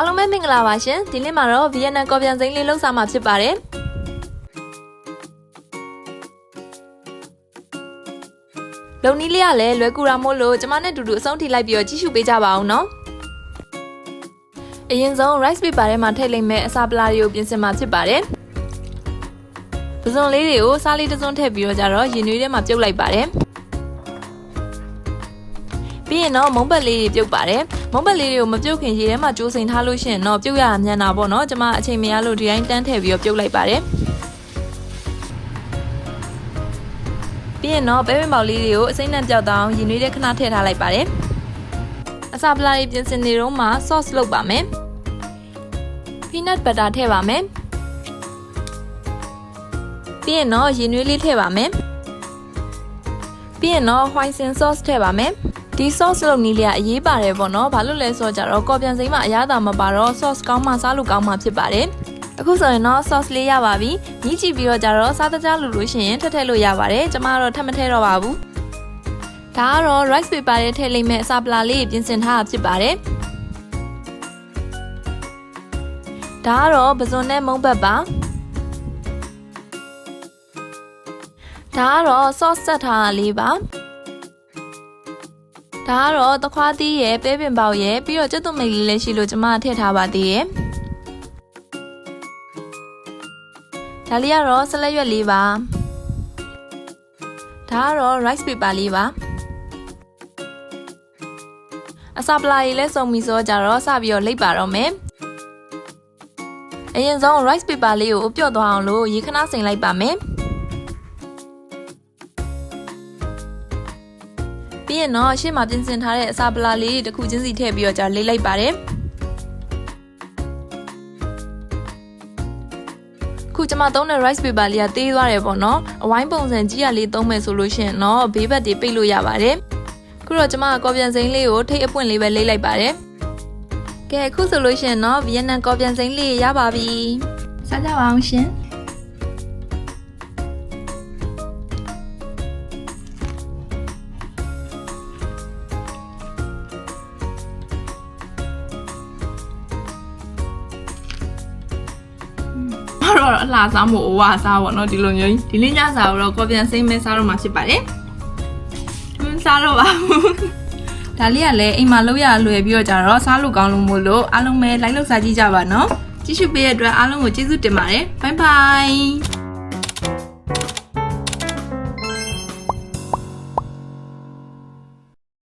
အားလုံးပဲမင်္ဂလာပါရှင်ဒီနေ့မှာတော့ဗီယက်နမ်ကော်ပြန်စိမ်းလေးလှုပ်ဆောင်မှာဖြစ်ပါတယ်လုံနီးလေးကလည်းလွယ်ကူတာမို့လို့ကျမနဲ့တူတူအဆုံးထိလိုက်ပြီးတော့ကြည့်ရှုပေးကြပါအောင်နော်အရင်ဆုံး rice paper ထဲမှာထည့်လိုက်မဲ့အစာပလာတွေကိုပြင်ဆင်မှာဖြစ်ပါတယ်ပစုံလေးတွေကိုစားလေးတစ်စုံထည့်ပြီးတော့ကြတော့ရင်နွေးထဲမှာပြုတ်လိုက်ပါတယ် ပြီးရင်တော့မုံပတ်လေးတွေပြုတ်ပါတယ်မုံပတ်လေးတွေကိုမပြုတ်ခင်ရေထဲမှာကျိုးစိန်ထားလို့ရှိရင်တော့ပြုတ်ရတာမြန်တာပေါ့နော်ကျွန်မအချိန်မရလို့ဒီတိုင်းတန်းထည့်ပြီးတော့ပြုတ်လိုက်ပါတယ်ပြီးရင်တော့ပဲပင်ပေါက်လေးတွေကိုအစိမ့်နဲ့ပြောက်တောင်းရင်နွေးတဲ့ခဏထည့်ထားလိုက်ပါတယ်အစာပလာတွေပြင်ဆင်နေတော့မှ sauce လုပ်ပါမယ် peanut butter ထည့်ပါမယ်ပြီးရင်တော့ရင်နွေးလေးထည့်ပါမယ်ပြီးရင်တော့ hoisin sauce ထည့်ပါမယ် ဒီ sauce လုပ်နည်းလေးကအရေးပါတယ်ပေါ့နော်ဘာလို့လဲဆိုတော့ကြတော့ကော်ပြန်စိမ်းမှာအရသာမပါတော့ sauce ကောင်းမှစားလို့ကောင်းမှဖြစ်ပါတယ်အခုဆိုရင်တော့ sauce လေးရပါပြီညှိကြည့်ပြီးတော့ကြတော့စားတကြားလူလို့ရှိရင်ထည့်ထည့်လို့ရပါတယ်ကျမကတော့ထပ်မထည့်တော့ပါဘူးဒါကတော့ rice paper ရဲ့ထည့်လိုက်မဲ့အစာပလာလေးပြင်ဆင်ထားတာဖြစ်ပါတယ်ဒါကတော့ပဇွန်နဲ့မုံဘတ်ပါဒါကတော့ sauce ဆက်ထားတာလေးပါ ဒါကတော့သခွားသီးရဲ့ပဲပင်ပေါက်ရဲ့ပြီးတော့ကျက်သွမိတ်လေးလည်းရှိလို့ကျမထည့်ထားပါသေးရဲ့ဒါလေးကတော့ဆက်လက်ရွက်လေးပါဒါကတော့ rice paper လေးပါအစာပလာလေးလည်းစုံပြီးဆိုကြတော့စပြီးတော့လိပ်ပါတော့မယ်အရင်ဆုံး rice paper လေးကိုပြော့သွားအောင်လို့ရေခဏစိမ်လိုက်ပါမယ် ပြီးရင်တော့ရှေ့မှာပြင်ဆင်ထားတဲ့အစာပလာလေးတစ်ခုချင်းစီထည့်ပြီးတော့ကြာလေးလိုက်ပါတယ်ခုကျွန်မသုံးတဲ့ rice paper လေးကသေးသွားတယ်ပေါ့နော်အဝိုင်းပုံစံကြီးရလေးသုံးမယ်ဆိုလို့ရှိရင်တော့ဘေးဘက်တွေပိတ်လို့ရပါတယ်ခုတော့ကျွန်မကော်ပြန်စိမ်းလေးကိုထိတ်အပွင့်လေးပဲလေးလိုက်ပါတယ်ကဲအခုဆိုလို့ရှိရင်တော့ဗီယက်နမ်ကော်ပြန်စိမ်းလေးရပါပြီစားကြပါအောင်ရှင် တော့အလှစားမှုအဝစားပေါ့နော်ဒီလိုမျိုးဒီလေးညစားတော့ကော်ပြန်စိမ့်မဲစားတော့မှဖြစ်ပါတယ်။မစားတော့ပါဘူး။ဒါလေးကလည်းအိမ်မှာလုပ်ရလွယ်ပြီးတော့ကြတော့စားလို့ကောင်းလို့မို့လို့အားလုံးပဲလိုက်လို့စားကြည့်ကြပါနော်။ကြည့်ရှုပေးတဲ့အတွက်အားလုံးကိုကျေးဇူးတင်ပါတယ်။ Bye bye